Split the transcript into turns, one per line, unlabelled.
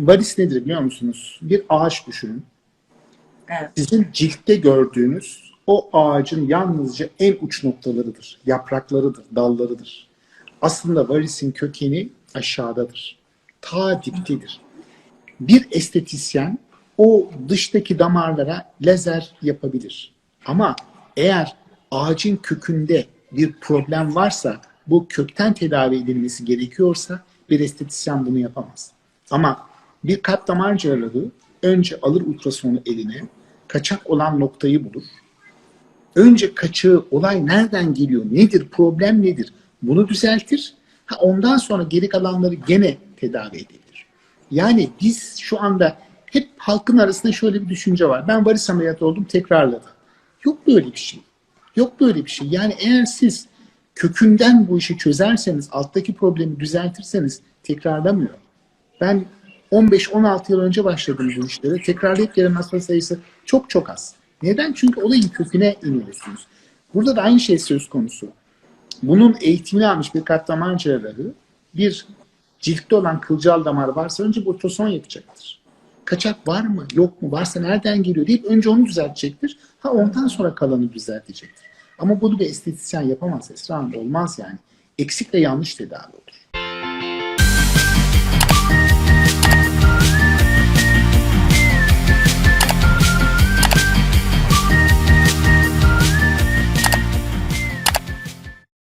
varis nedir biliyor musunuz? Bir ağaç düşünün.
Evet.
Sizin ciltte gördüğünüz o ağacın yalnızca en uç noktalarıdır. Yapraklarıdır, dallarıdır. Aslında varisin kökeni aşağıdadır. Ta diptedir. Bir estetisyen o dıştaki damarlara lazer yapabilir. Ama eğer ağacın kökünde bir problem varsa bu kökten tedavi edilmesi gerekiyorsa bir estetisyen bunu yapamaz. Ama bir kalp damar cerrahı önce alır ultrasonu eline, kaçak olan noktayı bulur. Önce kaçığı, olay nereden geliyor, nedir, problem nedir bunu düzeltir. Ha, ondan sonra geri kalanları gene tedavi edebilir. Yani biz şu anda hep halkın arasında şöyle bir düşünce var. Ben varis ameliyatı oldum tekrarladı. Yok böyle bir şey. Yok böyle bir şey. Yani eğer siz kökünden bu işi çözerseniz, alttaki problemi düzeltirseniz tekrarlamıyor. Ben 15-16 yıl önce başladım bu işlere. Tekrarlayıp gelen hasta sayısı çok çok az. Neden? Çünkü olayın köküne iniyorsunuz. Burada da aynı şey söz konusu. Bunun eğitimini almış bir kalp damar cerrahı bir ciltte olan kılcal damar varsa önce ultrason yapacaktır. Kaçak var mı, yok mu, varsa nereden geliyor deyip önce onu düzeltecektir. Ha ondan sonra kalanı düzeltecektir. Ama bunu bir estetisyen yapamaz Esra Hanım. Olmaz yani. Eksik ve yanlış tedavi olur.